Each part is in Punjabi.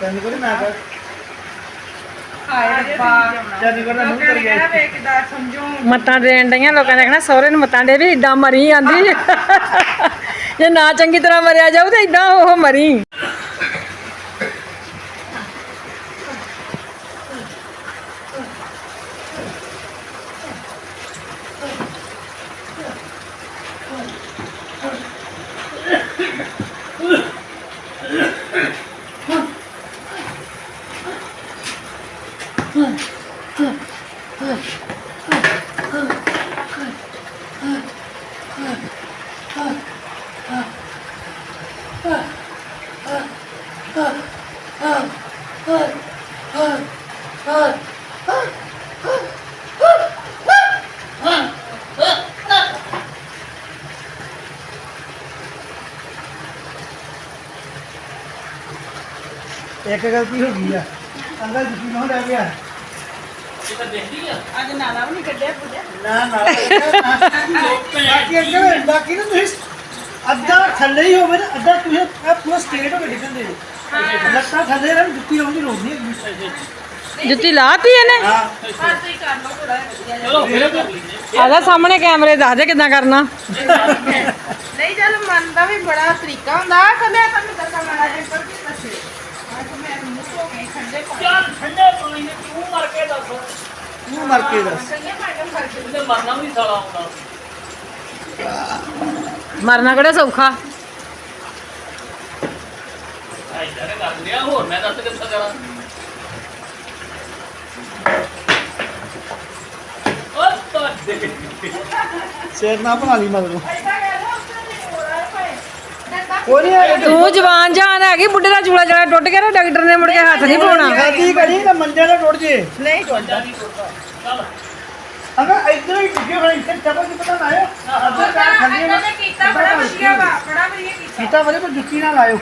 ਤੈਨੂੰ ਕੋਈ ਮੈਂ ਕਰ ਹਾਏ ਰੱਬਾ ਜਦ ਕਰਦਾ ਮੂੰਹ ਲੋਕਾਂ ਕਰ ਨੇ ਗਿਆ ਕਹਿਣਾ ਵੇਖ ਕਿਦਾਂ ਸਮਝੋ। ਮੱਤਾਂ ਦੇਣ ਡਈਆਂ ਲੋਕਾਂ ਨੇ ਕਹਿਣਾ ਸਹੁਰੇ ਨੂੰ ਮੱਤਾਂ ਦੇ ਵੀ ਇਦਾਂ ਮਰੀ ਆਂਦੀ ਜੇ ਨਾ ਚੰਗੀ ਤਰ੍ਹਾਂ ਮਰਿਆ ਜਾਊ ਤੇ ਇਦਾਂ ਉਹ ਮਰੀ। ਇੱਕ ਗਲਤੀ ਹੋ ਗਈ ਆ। ਅੰਦਰ ਜੁਕੀ ਨਾ ਰਹਿ ਗਿਆ ਅੱਜ ਨਾਲਾ ਵੀ ਨਹੀਂ ਕੱਢਿਆ ਪੁੱਜਿਆ ਨਾ ਨਾ ਬਾਕੀ ਅੰਦਰ ਬਾਕੀ ਨਾ ਤੁਸੀਂ ਅੱਧਾ ਥੱਲੇ ਹੀ ਹੋਵੇ ਨਾ ਅੱਧਾ ਤੁਸੀਂ ਇਹ ਪੂਰਾ ਸਟੇਟ ਹੋ ਕੇ ਡਿੱਗਣ ਦੇ। ਲੱਤਾਂ ਥੱਲੇ ਰਹਿਣ ਜੁੱਤੀ ਲਾਉਣ ਦੀ ਲੋੜ ਨਹੀਂ ਹੈਗੀ। ਜੁੱਤੀ ਲਾਤੀ ਇਹਨੇ? ਹਾਂ। ਹਾਂ ਤੁਸੀਂ ਕਰ ਲਓ ਥੋੜਾ ਵਧੀਆ ਜਿਹਾ। ਚਲੋ ਫਿਰ ਕਰ ਲਈਏ। ਆਦਾ ਸਾਹਮਣੇ ਕੈਮਰੇ ਦੱਸ ਦੇ ਕਿਦਾਂ ਕਰਨਾ। ਨਹੀਂ ਚੱਲ ਮਨ ਦਾ ਵੀ ਬੜਾ ਤਰੀਕਾ ਹੁੰਦਾ। ਕਦੇ ਤੁਹਾਨੂੰ ਦੱਸਾਂ ਮਾੜਾ ਜਿਹਾ ਪਰ ਕੀ ਦੱਸੇ ਅੱਜ ਮੈਂ ਮੂੰਹ ਧੋ ਕੇ ਠੰਡੇ ਪਾਣੀ ਯਾਰ ਠੰਡੇ ਪਾਣੀ ਨੇ ਕਿਉਂ ਮਰ ਕੇ ਦੱਸ। ਮੂੰਹ ਮਰ ਕੇ ਦੱਸ। ਠੰਡੇ ਪਾਣੀ ਨਾਲ ਕਰਕੇ ਇਹਨੇ ਮਰਨਾ ਵੀ ਸਾਲਾ ਆਉਂਦਾ। ਮਰਨਾ ਕਿਹੜਾ ਸੌਖਾ? ਐਦਾਂ ਨੇ ਕਰ ਲਿਆ ਹੋਰ ਮੈਂ ਦੱਸ ਕਿੱਥਾ ਕਰਾਂ ਉਹ ਤਾਂ ਦੇ ਸਿਰ ਨਾ ਬਣਾ ਲਈ ਮਗਰੋਂ ਐਦਾਂ ਕਰ ਲਓ ਉਸ ਤੇ ਹੋਰ ਆ ਭਾਈ ਕੋਈ ਨਹੀਂ ਹੈ ਤੂੰ ਜਵਾਨ ਜਾਨ ਹੈਗੀ ਬੁੱਢੇ ਦਾ ਚੂਲਾ ਚੜਾ ਟੁੱਟ ਗਿਆ ਨਾ ਡਾਕਟਰ ਨੇ ਮੁੜ ਕੇ ਹੱਥ ਨਹੀਂ ਪਾਉਣਾ। ਕੀ ਕਰੀ ਨਾ ਮੰਜੇ ਨਾਲ ਟੁੱਟ ਜੇ। ਨਹੀਂ ਟੁੱਟਦਾ ਚੱਲ ਅਗਰ ਇੱਧਰ ਹੀ ਡਿੱਗੇ ਹੋਏ ਇੱਥੇ ਚੱਪਲ ਕੀ ਪਤਾ ਲਾਇਓ। ਅੱਧੇ ਪੈਰ ਥੱਲੇ ਇਹਨਾਂ ਨੇ ਕੀਤਾ ਬੜਾ ਵਧੀਆ। ਵਾ ਬੜਾ ਵਧੀਆ ਕੀਤਾ। ਕੀਤਾ ਵਰੇ ਪਰ ਜੁੱਤੀ ਨਾ ਲਾਇਓ।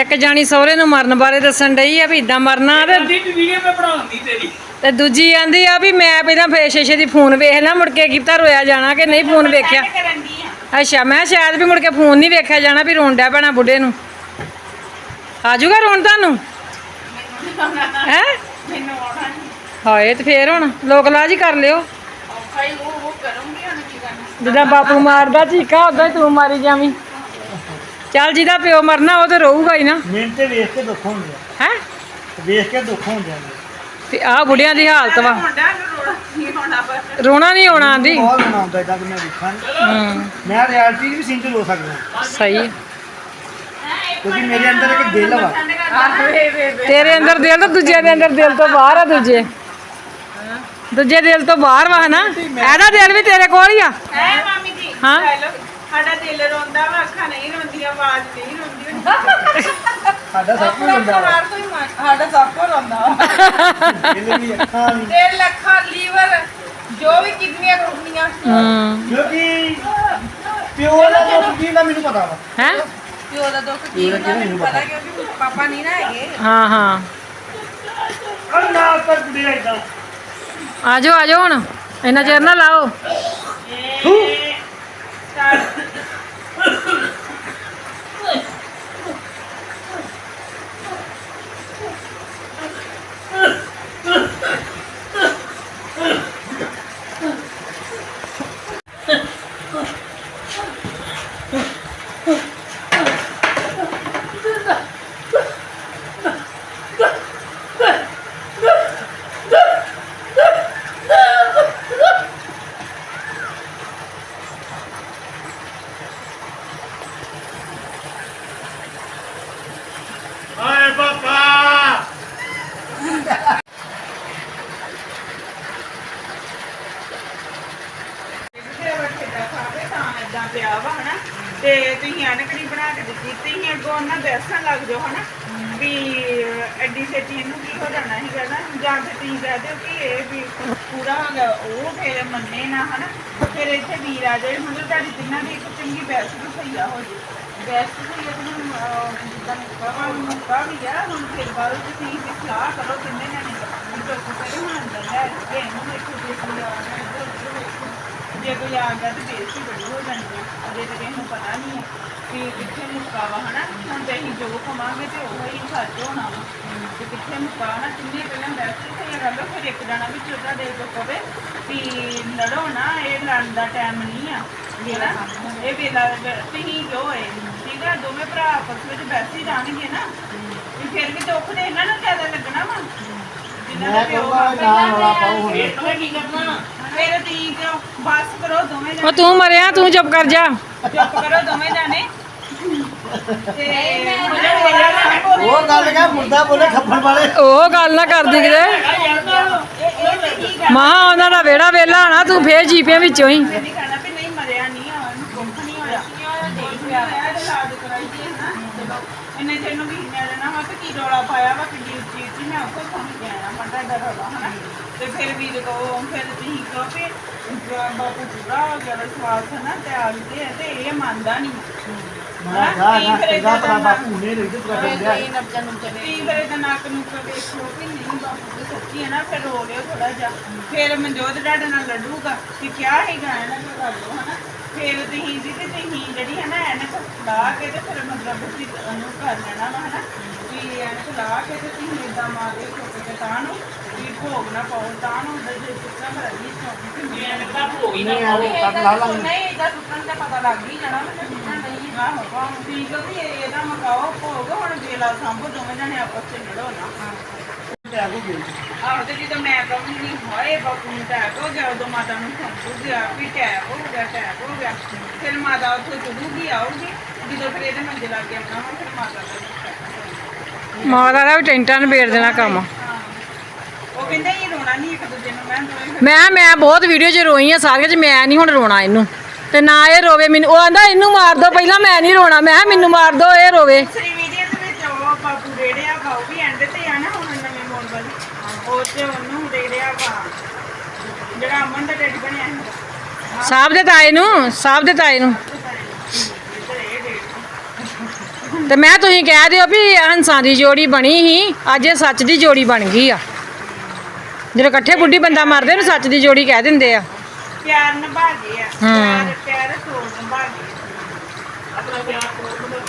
ਇੱਕ ਜਾਣੀ ਸਹੁਰੇ ਨੂੰ ਮਰਨ ਬਾਰੇ ਦੱਸਣ ਡਈ ਆ ਵੀ ਇਦਾਂ ਮਰਨਾ ਤੇ ਦੀ ਵੀਡੀਓ ਮੈਂ ਬਣਾਉਂਦੀ ਤੇਰੀ। ਤੇ ਦੂਜੀ ਆਂਦੀ ਆ ਵੀ ਮੈਂ ਪਹਿਲਾਂ ਫੇਰ ਸ਼ੀਸ਼ੇ ਦੀ ਫੋਨ ਵੇਖ ਲਾਂ ਮੁੜ ਕੇ ਕੀਤਾ ਰੋਇਆ ਜਾਣਾ ਕਿ ਨਹੀਂ ਫੋਨ ਵੇਖਿਆ। ਅੱਛਾ ਮੈਂ ਸ਼ਾਇਦ ਵੀ ਮੁੜ ਕੇ ਫੋਨ ਨਹੀਂ ਵੇਖਿਆ ਜਾਣਾ ਵੀ ਰੋਣ ਡਿਆ ਪੈਣਾ ਬੁੱਢੇ ਨੂੰ। ਆ ਜਾਊਗਾ ਰੋਣ ਤੁਹਾਨੂੰ? ਹੈ? ਹਾਏ ਤੇ ਫੇਰ ਹੁਣ ਲੋਕ ਲਾਜ ਹੀ ਕਰ ਲਿਓ। ਜਿੱਦਾਂ ਬਾਪੂ ਮਾਰਦਾ ਚੀਕਾ ਉਦਾਂ ਹੀ ਤੂੰ ਮਾਰੀ ਜਾਵੀਂ। ਚੱਲ ਜਿਹਦਾ ਪਿਓ ਮਰਨਾ ਉਹ ਤੇ ਰਹੂਗਾ ਹੀ ਨਾ। ਮਿਹਨਤ ਤੇ ਵੇਖ ਕੇ ਦੁੱਖ ਹੁੰਦੇ ਹੈ? ਵੇਖ ਕੇ ਦੁੱਖ ਹੁੰਦੇ ਤੇ ਆ ਬੁੱਢਿਆਂ ਦੀ ਹਾਲਤ ਵਾ। ਰੋਣਾ ਨਹੀਂ ਆਉਣਾ ਆਂਦੀ। ਬਹੁਤ ਬਣਾਉਂਦਾ ਇਦਾਂ ਕਿ ਮੈਂ ਵੇਖਾਂ ਹੂੰ। ਮੈਂ ਰਿਐਲਿਟੀ ਵੀ ਸਿੰਚ ਰੋ ਸਕਦਾ। ਸਹੀ। ਹੈ। ਕਿਉਂਕਿ ਮੇਰੇ ਅੰਦਰ ਇੱਕ ਦਿਲ ਵਾ। ਆਹ ਵੇ ਵੇ ਵੇ ਤੇਰੇ ਅੰਦਰ ਦਿਲ ਤਾਂ ਦੂਜੇ ਦੇ ਅੰਦਰ ਦਿਲ ਤੋਂ ਬਾਹਰ ਆ ਦੂਜੇ। ਦੂਜੇ ਦਿਲ ਤੋਂ ਬਾਹਰ ਵਾ ਹਨਾ? ਇਹਦਾ ਦਿਲ ਵੀ ਤੇਰੇ ਕੋਲ ਹੀ ਆ। ਐ ਮਾਮੀ ਜੀ। ਹਾਂ? ਸਾਡਾ ਦਿਲ ਰੋਂਦਾ ਵਾ ਅੱਖਾਂ ਨਹੀਂ ਰੋਂਦੀਆਂ ਆਵਾਜ਼ ਨਹੀਂ ਰੋਂਦੀ। ਸਾਡਾ ਸਭ ਕੁਝ ਹੁੰਦਾ ਵਾ। ਸਾਡਾ ਸਭ ਕੁਝ ਰੋਂਦਾ ਵਾ। ਦਿਲ ਵੀ ਅੱਖਾਂ ਵੀ ਦਿਲ ਅੱਖਾਂ ਲੀਵਰ ਜੋ ਵੀ ਕਿਡਨੀਆਂ ਕੁੜਨੀਆਂ ਹੂੰ ਕਿਉਂਕਿ ਪਿਓ ਦਾ ਦੁੱਖ ਕੀ ਦਾ ਮੈਨੂੰ ਪਤਾ ਵਾ। ਹੈ? ਪਿਓ ਦਾ ਦੁੱਖ ਕੀ ਹੁੰਦਾ ਮੈਨੂੰ ਪਤਾ ਕਿਉਂਕਿ ਪਾਪਾ ਨਹੀਂ ਨਾ ਹੈਗੇ। ਹਾਂ ਹਾਂ। ਅਰੇ ਨਾ ਕਰ ਕੁੜੀਆ ਇਦਾਂ। ਆਜੋ ਆਜੋ ਹੁਣ। ਇੰਨਾ ਚਿਰ ਨਾ ਲਾਓ ਹਾਏ ਪਾਪਾ ਤੇ ਤੁਸੀਂ ਅਣਕੜੀ ਬਣਾ ਕੇ ਦਿੱਤੀ ਤੁਸੀਂ ਅੱਗੋਂ ਉਹਨਾਂ ਬੈਸਾਂ ਲੱਗ ਜਾਓ ਹਨਾ ਵੀ ਐਡੀ ਛੇਤੀ ਇਹਨੂੰ ਕੀ ਹੋ ਜਾਣਾ ਸੀਗਾ ਨਾ ਜਾਂ ਫਿਰ ਤੁਸੀਂ ਕਹਿ ਦਿਓ ਕਿ ਇਹ ਵੀ ਪੂਰਾ ਹੋ ਗਿਆ ਉਹ ਫਿਰ ਮੰਨੇ ਨਾ ਹਨਾ ਫਿਰ ਇੱਥੇ ਵੀਰ ਆ ਜਾਏ ਮਤਲਬ ਤੁਹਾਡੀ ਤਿੰਨਾਂ ਦੀ ਇੱਕ ਚੰਗੀ ਬੈਸਟ ਵੀ ਸਹੀਆ ਹੋ ਜੇ ਬੈਸਟ ਸਹੀ ਹੈ ਹੁਣ ਅਹ, ਜਿੱਦਾਂ ਮੁੱਕਾ ਵਾ ਮੁੱਕਾ ਵੀ ਆ ਹੁਣ ਫਿਰ ਬਾਅਦ ਵਿੱਚ ਤੁਸੀਂ ਵੀ ਸਲਾਹ ਕਰੋ ਕਿੰਨੇ ਜਾਣੇ ਜਦੋਂ ਕੋਈ ਹੁਣ ਅੰਦਰ ਲੈ ਕੇ ਇਹਨੂੰ ਦੇਖੋ ਜੇ ਕੋਈ ਆ ਗਿਆ ਇੱਧਰ ਉੱਧਰ ਵੇਖੋ। ਜੇ ਕੋਈ ਆ ਗਿਆ ਤੇ ਬੇਇੱਜ਼ਤੀ ਬੜੀ ਹੋ ਜਾਂਦੀ ਆ ਅਜੇ ਤੇ ਕਿਸੇ ਨੂੰ ਪਤਾ ਨਹੀਂ ਹੈ ਕਿ ਕਿੱਥੇ ਮੁੱਕਾ ਵਾ ਹਨਾ ਹੁਣ ਤੇ ਅਸੀਂ ਜੋ ਕਮਾਂਗੇ ਤੇ ਉਹ ਹੀ ਸੱਚ ਹੋਣਾ ਵਾ ਤੇ ਕਿੱਥੇ ਮੁੱਕਾ ਨਾ ਕਿੰਨੇ ਪਹਿਲਾਂ ਬੈਸਟ ਸਹੀ ਗੱਲ ਆ, ਫਿਰ ਇੱਕ ਜਣਾ ਵਿੱਚ ਉਹਦਾ ਦੇ ਦੋ ਕਵੇ ਕਿ ਲੜੋ ਨਾ ਇਹ ਲੜਨ ਦਾ ਟਾਈਮ ਨਹੀਂ ਆ ਜਿਹੜਾ ਇਹ ਵੇਲਾ ਤੁਸੀਂ ਜੋ ਹੈ ਠੀਕ ਆ ਦੋਵੇਂ ਭਰਾ ਆਪਸ ਵਿੱਚ ਬੈਸਟ ਹੀ ਜਾਣਗੇ ਨਾ ਵੀ ਫਿਰ ਵੀ ਦੁੱਖ ਤੇ ਇਹਨਾਂ ਨੂੰ ਜ਼ਿਆਦਾ ਲੱਗਣਾ ਵਾ ਜਿਨ੍ਹਾਂ ਦਾ ਮੈਂ ਪਿਓ ਕਹੂੰਗਾ ਵਾ ਨਾ ਰੌਲਾ ਪਾਓ ਹੁਣ ਇਹ ਤਾਂ ਕੀ ਕਰਨਾ ਫਿਰ ਤੁਸੀਂ ਕਿਉਂ ਬਸ ਕਰੋ ਦੋਵੇਂ ਉਹ ਜਣੇ ਤੂੰ ਮਰਿਆ ਤੂੰ ਚੁੱਪ ਕਰ ਜਾ ਚੁੱਪ ਕਰੋ ਦੋਵੇਂ ਜਾਣੇ ਤੇ ਮਜ਼ਾ ਮੇਰਾ ਨਾ ਉਹ ਗੱਲ ਕਹ ਮੁਰਦਾ ਬੋਲੇ ਖੱਪਣ ਵਾਲੇ। ਉਹ ਗੱਲ ਨਾ ਕਰਦੀ ਕਿਤੇ। ਕੀ ਮਹਾ ਉਹਨਾਂ ਦਾ ਵਿਹੜਾ ਵੇਲਾ ਹੋਣਾ ਤੂੰ ਫੇਰ ਜੀਪੇ ਵਿੱਚੋਂ ਹੀ। ਵੀ ਨਾ ਵੀ ਤੇ ਕੀ ਰੌਲਾ ਪਾਇਆ ਵਾ ਕਿ ਜੀ ਮੈਂ ਕੇ ਰੌਲਾ ਹਨਾ ਤੇ ਫਿਰ ਵੀ ਫਿਰ ਤੁਸੀਂ ਕਹੋ ਬਾਪੂ ਪੂਰਾ ਗਿਆ ਵਿਸ਼ਵਾਸ ਹੈ ਨਾ ਤੇ ਆ ਗਏ ਤੇ ਇਹ ਮੰਨਦਾ ਨਹੀਂ। ਨਾ ਚੰਗਾ ਭਰਾ ਬਾਪੂ ਨੇ ਰਹਿ ਤੇ ਕਰ ਦਿਆ ਤੀ ਫਿਰ ਇਹਦਾ ਨੱਕ ਨੂੰ ਵੇਖੋ ਵੀ ਨਹੀਂ ਬਾਪੂ ਦੀ ਸੱਚੀ ਹੈ ਨਾ ਫਿਰ ਰੋ ਲਿਓ ਥੋੜਾ ਜਿਹਾ। ਫਿਰ ਮਨਜੋਤ ਤੁਹਾਡੇ ਨਾਲ ਲੜੂਗਾ ਕਿ ਕਿਆ ਹੈਗਾ ਇਹਨਾਂ ਨੂੰ ਕਰ ਲਓ ਹਨਾ? ਫਿਰ ਤੁਸੀਂ ਜੀ ਤੇ ਤੁਸੀਂ ਜਿਹੜੀ ਹੈ ਨਾ ਐਨਕ ਲਾ ਕੇ ਤੇ ਫਿਰ ਮਤਲਬ ਤੁਸੀਂ ਉਹਨੂੰ ਕਰ ਲੈਣਾ ਵਾ ਹਨਾ? ਵੀ ਐਨਕ ਲਾ ਕੇ ਤੇ ਤੁਸੀਂ ਇਦਾਂ ਮਾਰਦੇ ਚੁੱਕ ਕੇ ਤਾਂ ਨੂੰ ਵੀ ਭੋਗ ਨਾ ਪਾਓ ਤਾਂ ਨੂੰ ਉਹਦੇ ਜੇ ਚੁੱਕਾ ਹੋ ਨਾ ਕੱਟ ਲਾ ਲਾਂਗੇ। ਨਹੀਂ ਇਹਦਾ ਟੁੱਟਣ ਤੇ ਪਤਾ ਲੱਗ ਹੀ ਜਾਣਾ ਮੈਨੂੰ। ਆਹੋ ਨਾ। ਤੇ ਜਦੋਂ ਮੈਂ ਕਹੂੰਗੀ ਹਾਏ ਬਾਪੂ ਨੂੰ ਟੈਕ ਹੋ ਗਿਆ ਉਦੋਂ ਮਾਤਾ ਨੂੰ ਸੰਭੂ ਗਿਆ ਵੀ ਟੈਕ ਹੋ ਗਿਆ ਟੈਕ ਹੋ ਗਿਆ। ਫਿਰ ਮਾਤਾ ਉੱਥੋਂ ਚੜੂਗੀ ਆਊਗੀ ਜਦੋਂ ਫਿਰ ਇਹਦੇ ਮੰਜੇ ਲੱਗ ਕੇ ਆਉਣਾ ਵਾ, ਫਿਰ ਮਾਤਾ ਦਾ ਵੀ। ਮਾਤਾ ਦਾ ਟੈਂਟਾਂ ਨਿਬੇੜ ਦੇਣਾ ਕੰਮ। ਹਾਂ। ਉਹ ਕਹਿੰਦੇ ਇਹ ਰੋਣਾ ਨਹੀਂ ਇੱਕ ਦੂਜੇ ਨੂੰ ਮੈਂ ਦੋਵੇਂ ਫਿਰ। ਮੈਂ ਮੈਂ ਬਹੁਤ ਵੀਡੀਓ 'ਚ ਰੋਈ ਆ ਸਾਰੀਆਂ 'ਚ ਮੈਂ ਨਹੀਂ ਹੁਣ ਰੋਣਾ ਇਹਨੂੰ। ਤੇ ਨਾ ਇਹ ਰੋਵੇ ਮੈਨੂੰ। ਉਹ ਆਂਦਾ ਇਹਨੂੰ ਮਾਰ ਦੋ ਪਹਿਲਾਂ ਮੈਂ ਨਹੀਂ ਰੋਣਾ। ਮੈਂ ਕਿਹਾ ਮੈਨੂੰ ਮਾਰ ਦੋ ਇਹ ਰੋਵੇ। ਵੀਡੀਓ ਦੇ ਵਿੱਚ ਉਹ ਬਾਪੂ ਰੇੜਿਆ ਵਾ ਉਹ ਵੀ ਐਂਡ ਤੇ ਆ ਨਾ ਹੁਣ ਨਵੇਂ ਮੋੜ ਵਾਲੀ। ਉਹ ਤੇ ਉਹਨੂੰ ਰੇੜਿਆ ਵਾ ਜਿਹੜਾ ਅਮਨ ਦਾ ਡੈਡੀ ਬਣਿਆ ਸੀ। ਸਾਹਬ ਦੇ ਤਾਏ ਨੂੰ ਸਾਹਬ ਦੇ ਤਾਏ ਨੂੰ। ਤੇ ਮੈਂ ਤੁਸੀਂ ਕਹਿ ਦਿਓ ਵੀ ਹੰਸਾਂ ਦੀ ਜੋੜੀ ਬਣੀ ਸੀ ਅੱਜ ਇਹ ਸੱਚ ਦੀ ਜੋੜੀ ਬਣ ਗਈ ਆ। ਜਦੋਂ ਇਕੱਠੇ ਬੁੱਢੀ ਬੰਦਾ ਮਰਦੇ ਨੂੰ ਸੱਚ ਦੀ ਜੋੜੀ ਕਹਿ ਦਿੰਦੇ ਆ। ਪਿਆਰ ਨਿਭਾ ਗਏ ਆ ਹਾਂ। ਪਿਆਰ ਪਿਆਰ ਤੋੜ ਨਿਭਾ ਗਏ ਆਪਣਾ ਪਿਆਰ ਕੋਲ ਨੂੰ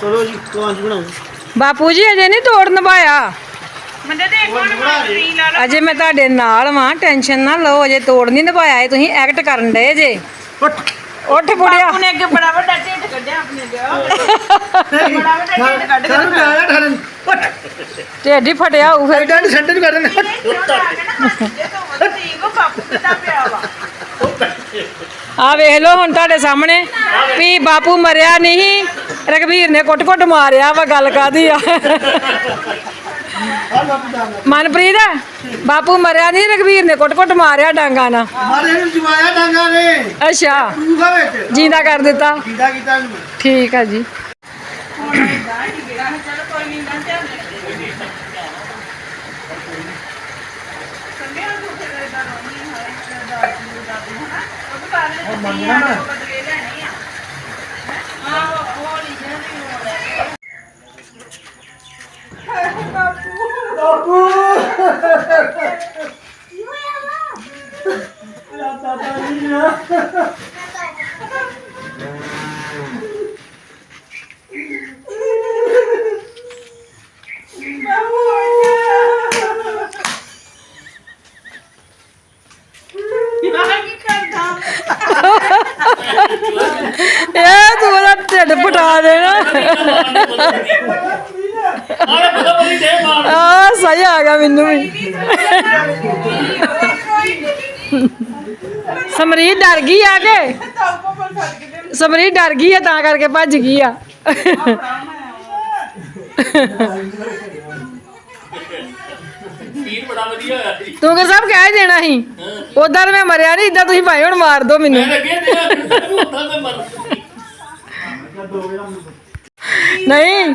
ਚਲੋ ਜੀ ਕੌਣ ਜੀ ਬਣਾਓ। ਬਾਪੂ ਜੀ ਅਜੇ ਨਹੀਂ ਤੋੜ ਨਿਭਾਇਆ। ਮੰਦੇ ਤੇ ਇੱਕ ਹੁਣ ਮਾਰੀ ਲਾ ਲਓ। ਅਜੇ ਮੈਂ ਤੁਹਾਡੇ ਨਾਲ ਵਾਂ ਟੈਨਸ਼ਨ ਨਾ ਲਓ ਅਜੇ ਤੋੜ ਨਹੀਂ ਨਿਭਾਇਆ ਇਹ ਤੁਸੀਂ ਐਕਟ ਕਰਨ ਡਏ ਜੇ। ਉੱਠ ਉੱਠ ਬੁੜਿਆ ਬਾਪੂ ਨੇ ਅੱਗੇ ਬੜਾ ਵੱਡਾ ਢਿੱਡ ਕੱਢਿਆ ਆਪਣੇ ਦੇ ਬੜਾ ਵੱਡਾ ਢਿੱਡ ਕੱਢ ਕੇ ਦਿਖਾਇਆ। ਆਇਆ ਠਰਨ ਉੱਠ। ਢਿੱਡ ਹੀ ਫਟਿਆ ਹੋਊ ਫਿਰ। ਐਡਾ ਨਹੀਂ ਸੈਂਟਰ ਨੂੰ ਕਰ ਦੇਣਾ ਇਹ ਕਿਉਂ ਲਾ ਕੇ ਨਾ ਹੱਥ ਜੇ ਤੋਂ ਉਹ ਠੀਕ ਉਹ ਬਾਪੂ ਕਿੱਦਾਂ ਪਿਆ ਵਾ? ਆ ਵੇਖ ਲਓ ਹੁਣ ਤੁਹਾਡੇ ਸਾਹਮਣੇ। ਵੀ ਬਾਪੂ ਮਰਿਆ ਨਹੀਂ ਰਘਵੀਰ ਨੇ ਕੁੱਟ-ਕੁੱਟ ਮਾਰਿਆ ਵਾ ਗੱਲ ਕਾਦੀ ਆ? ਮਨਪ੍ਰੀਤ? ਬਾਪੂ ਮਰਿਆ ਨਹੀਂ ਰਘਵੀਰ ਨੇ ਕੁੱਟ-ਕੁੱਟ ਮਾਰਿਆ ਡਾਂਗਾ ਨਾਲ। ਮਾਰੇ ਨੂੰ ਜਵਾਇਆ ਡਾਂਗਾ ਨੇ। ਅੱਛਾ। ਪ੍ਰੂਫਾ ਵਿੱਚ। ਜਿੰਦਾ ਕਰ ਦਿੱਤਾ। ਕੀਦਾ ਕੀਤਾ ਨੂੰ ਠੀਕ ਆ ਜੀ। ਹੁਣ ਇਦਾਂ ਹੀ ਗਿਰਾ ਹੈ ਚਲੋ ਕੋਈ ਨਹੀਂ ਨਾ ਧਿਆਨ ਸੰਦੇ ਆ ਤੂੰ ਫਿਰ ਇਦਾਂ ਰੋਣੀ ਹੈ ਦਾਦੀ ਨੂੰ ਦਾਦੀ ਹਨਾ ਉਹ ਵੀ ਸਾਰੇ ਉਹ ਮੰਨਣਾ ਨਾ। ਉਹ ਬਦਲੇ ਲੈਣੇ ਆ ਹਾਂ ਉਹ ਉਹ ਲਿਖਿਆ ਨਹੀਂ ਹੋਣਾ ਬਾਪੂ। ਰਾਤਾ ਤਾਂ ਨਹੀਂ ਆ ਕੀ ਕਰਦਾ ਇਹ ਤੂੰ ਉਹਦਾ ਢਿੱਡ ਫਟਾ ਦੇਣਾ ਆਲੇ ਬੜਾ ਬੜੀ ਦੇ ਮਾਰ ਆ ਸਹੀ ਆ ਗਿਆ ਮੈਨੂੰ ਵੀ। ਸਮਰੀਤ ਡਰ ਗਈ ਆ ਕੇ? ਸਮਰੀਤ ਡਰ ਗਈ ਆ ਤਾਂ ਕਰਕੇ ਭੱਜ ਗਈ ਆ। ਸੀਨ ਬੜਾ ਵਧੀਆ ਹੋਇਆ ਸੀ ਤੂੰ ਕਿ ਸਭ ਕਹਿ ਦੇਣਾ ਸੀ? ਤਾਂ ਮੈਂ ਮਰਿਆ ਨਹੀਂ ਇਦਾਂ ਤੁਸੀਂ ਭਾਈ ਹੁਣ ਮਾਰ ਦੋ ਮੈਨੂੰ। ਮੈਂ ਲੱਗੇ ਤੇ ਮੈਂ ਮਰ ਨਹੀਂ।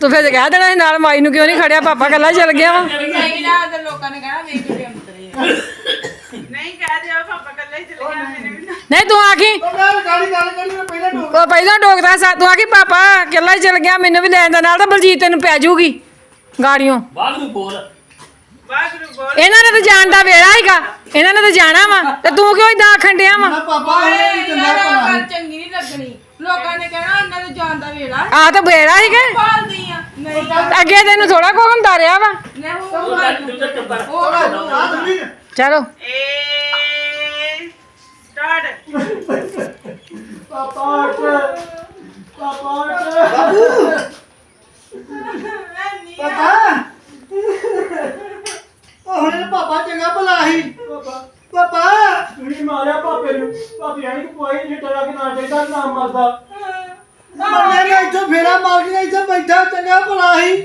ਤੂੰ ਫਿਰ ਕਹਿ ਦੇਣਾ ਸੀ ਨਾਲ ਮਾਈ ਨੂੰ ਕਿਉਂ ਨਹੀਂ ਖੜਿਆ? ਪਾਪਾ ਕੱਲਾ ਚੱਲ ਗਿਆ ਵਾ। ਨਹੀਂ ਨਾ ਤੇ ਲੋਕਾਂ ਨੇ ਕਹਿਣਾ ਵੇਖ ਕੇ ਅੰਤਰੇ ਨਹੀਂ ਕਹਿ ਦਿਓ ਪਾਪਾ ਕੱਲਾ ਹੀ ਚਲੇ ਗਿਆ ਮੇਰੇ ਵੀ ਨਾ ਨਹੀਂ ਤੂੰ ਆਖੀ ਉਹ ਪਹਿਲਾਂ ਡੋਕਦਾ ਸਾ ਤੂੰ ਆਖੀ ਪਾਪਾ ਕੱਲਾ ਹੀ ਚੱਲ ਗਿਆ ਮੈਨੂੰ ਵੀ ਲੈਣ ਦਾ ਨਾਲ ਤਾਂ ਬਲਜੀਤ ਤੈਨੂੰ ਪੈ ਜਾਊਗੀ ਗਾੜੀਆਂ ਬਾਹਰ ਨੂੰ ਬੋਲ। ਵਾਹਿਗੁਰੂ ਬੋਲ। ਇਹਨਾਂ ਨੇ ਤਾਂ ਜਾਣ ਦਾ ਵੇਲਾ ਹੈਗਾ ਇਹਨਾਂ ਨੇ ਤਾਂ ਜਾਣਾ ਵਾ ਤੇ ਤੂੰ ਕਿਉਂ ਇਦਾਂ ਆਖਣ ਡਿਆ ਵਾ? ਪਾਪਾ ਚੰਗੀ ਨਹੀਂ ਲੱਗਣੀ। ਲੋਕਾਂ ਨੇ ਕਹਿਣਾ ਇਹਨਾਂ ਦੇ ਜਾਣ ਦਾ ਵੇਲਾ। ਆ ਤਾਂ ਵੇਲਾ ਹੀ ਕਿ ਪਾਲਦੀ ਆ। ਨਹੀਂ ਅੱਗੇ ਤੈਨੂੰ ਥੋੜਾ ਕੋ ਹੁੰਦਾ ਰਿਹਾ ਵਾ। ਤੂੰ ਤਾਂ ਤੂੰ ਤਾਂ ਨੂੰ ਆ। ਤੁਸੀਂ ਚਲੋ। ਏ ਸਟਾਰਟ। ਬਾਬੂ ਹੁਣ ਪਾਪਾ ਚੰਗਾ ਭਲਾ ਸੀ ਪਾਪਾ ਪਾਪਾ ਤੁਸੀਂ ਮਾਰਿਆ ਪਾਪੇ ਨੂੰ ਭਾਪੀ ਆਣੀ ਕੋਈ ਨਹੀਂ ਟਰਾ ਕਿ ਨਾ ਚਾਹੀਦਾ ਨਾ ਮਰਦਾ। ਮੰਨੇ ਨਾ ਇੱਥੋਂ ਫੇਰਾ ਮਾਰ ਕੇ ਇੱਥੇ ਬੈਠਾ ਚੰਗਾ ਭਲਾ ਸੀ।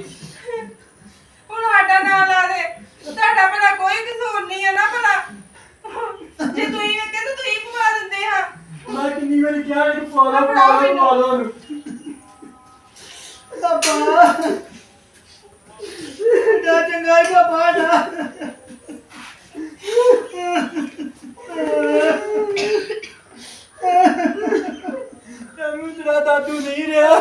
ਹੁਣ ਸਾਡਾ ਨਾਂ ਲਾ ਦੇ। ਤੁਹਾਡਾ ਭਲਾ ਕੋਈ ਕਸੂਰ ਨਹੀਂ ਹੈ ਨਾ ਭਲਾ। ਜੇ ਤੁਸੀਂ ਵੇਖੇ ਤਾਂ ਤੁਸੀਂ ਪਵਾ ਦਿੰਦੇ ਆ ਮੈਂ ਕਿੰਨੀ ਵਾਰੀ ਕਿਹਾ ਇਹਨੂੰ ਪਾ ਲਓ ਪਾ ਲਓ ਪਾ ਲਓ ਉਹਨੂੰ। ਪਾਪਾ ਦਾ ਚੰਗਾ ਹੀ ਪਾਪਾ ਦਾ ਤੈਨੂੰ ਤੇਰਾ ਦਾਦੂ ਨਹੀਂ ਰਿਹਾ।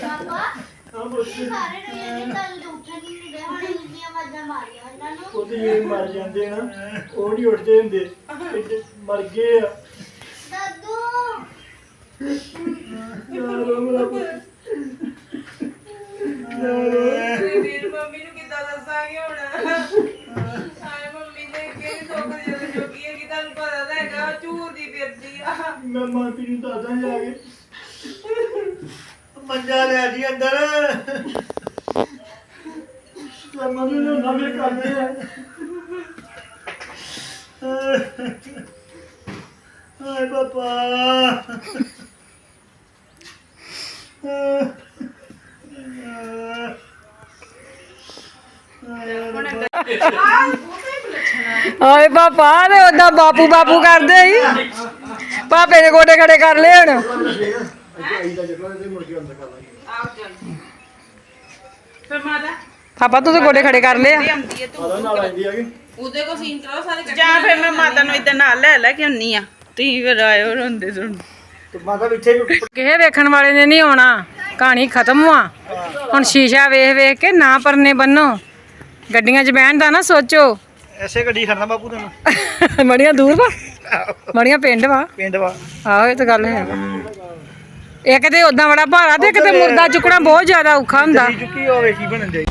ਪਾਪਾ ਤੁਸੀਂ ਸਾਰੇ ਰੋਏ ਨੇ ਤਾਂ ਜਦੋਂ ਉੱਠਣ ਹੀ ਨਹੀਂ ਰਹੇ ਹੁਣ ਇੰਨੀਆਂ ਆਵਾਜ਼ਾਂ ਮਾਰੀਆਂ ਇਹਨਾਂ ਨੂੰ। ਉਹਦੇ ਜਿਹੜੇ ਮਰ ਜਾਂਦੇ ਨਾ ਉਹ ਨਹੀਂ ਉੱਠਦੇ ਹੁੰਦੇ ਮਰ ਗਏ ਆ। ਦਾਦੂ। ਯਾਰ ਮੇਰਾ ਪੁੱਤ। ਮੰਮੀ ਨੂੰ ਦੱਸਾਂਗੇ ਹੁਣ। ਹਾਏ ਮੰਮੀ ਨੇ ਕਿਹੜੀ ਦੁੱਖ ਜਦੋਂ ਜੋਗੀ ਹੈ ਕਿ ਤੁਹਾਨੂੰ ਪਤਾ ਤਾਂ ਹੈਗਾ ਝੂਰਦੀ ਫਿਰਦੀ ਆ। ਮੈਂ ਮਾਪੀ ਨੂੰ ਦੱਸਦਾ ਜਾ ਕੇ। ਮੰਜਾ ਲੈ ਜੀ ਅੰਦਰ। ਤੇ ਮੈਨੂੰ ਨਾ ਨਵੇਂ ਕਰਦੇ ਆ। ਹਾਏ ਪਾਪਾ। ਹਾਏ ਪਾਪਾ ਤੇ ਉਹਦਾ ਬਾਪੂ ਬਾਪੂ ਕਰਦੇ ਸੀ। ਪਾਪੇ ਨੇ ਗੋਡੇ ਖੜੇ ਕਰ ਲਏ ਹੁਣ। ਪਾਪਾ ਤੂੰ ਤੇ ਗੋਡੇ ਖੜੇ ਕਰ ਲਏ ਆ। ਹੈ ਆ ਉਹਦੇ ਕੋ ਸੀਨ ਕਰਾਓ ਸਾਰੇ ਇਕੱਠੇ ਜਾਂ ਫਿਰ ਮੈਂ ਮਾਤਾ ਨੂੰ ਇਦਾਂ ਨਾਲ ਲੈ ਲੈ ਕੇ ਆਉਣੀ ਆ। ਤੁਸੀਂ ਫਿਰ ਆਇਓ ਰੋਂਦੇ ਸੁਣ ਤੇ ਮਾਤਾ ਪਿੱਛੇ ਵੀ ਕਿਸੇ ਵੇਖਣ ਵਾਲੇ ਨੇ ਨਹੀਂ ਆਉਣਾ। ਕਹਾਣੀ ਖਤਮ ਹੋਆ ਹੁਣ ਸ਼ੀਸ਼ਾ ਵੇਖ ਵੇਖ ਕੇ ਨਾ ਪਰਨੇ ਬੰਨੋ। ਗੱਡੀਆਂ 'ਚ ਬਹਿਣ ਦਾ ਨਾ ਸੋਚੋ। ਐਸੇ ਗੱਡੀ ਖੜਨਾ ਬਾਪੂ ਤੈਨੂੰ। ਮੜੀਆਂ ਦੂਰ ਵਾ? ਮੜੀਆਂ ਪਿੰਡ ਵਾ? ਪਿੰਡ ਵਾ। ਆਹੋ ਇਹ ਤਾਂ ਗੱਲ ਹੈ। ਇੱਕ ਤੇ ਉਦਾਂ ਬੜਾ ਭਾਰਾ ਤੇ ਇੱਕ ਤੇ ਮੁਰਦਾ ਚੁੱਕਣਾ ਬਹੁਤ ਜ਼ਿਆਦਾ ਔਖਾ ਹੁੰਦਾ। ਚੁੱਕੀ ਹੋਵੇ ਕੀ ਬਣਨ ਦੇ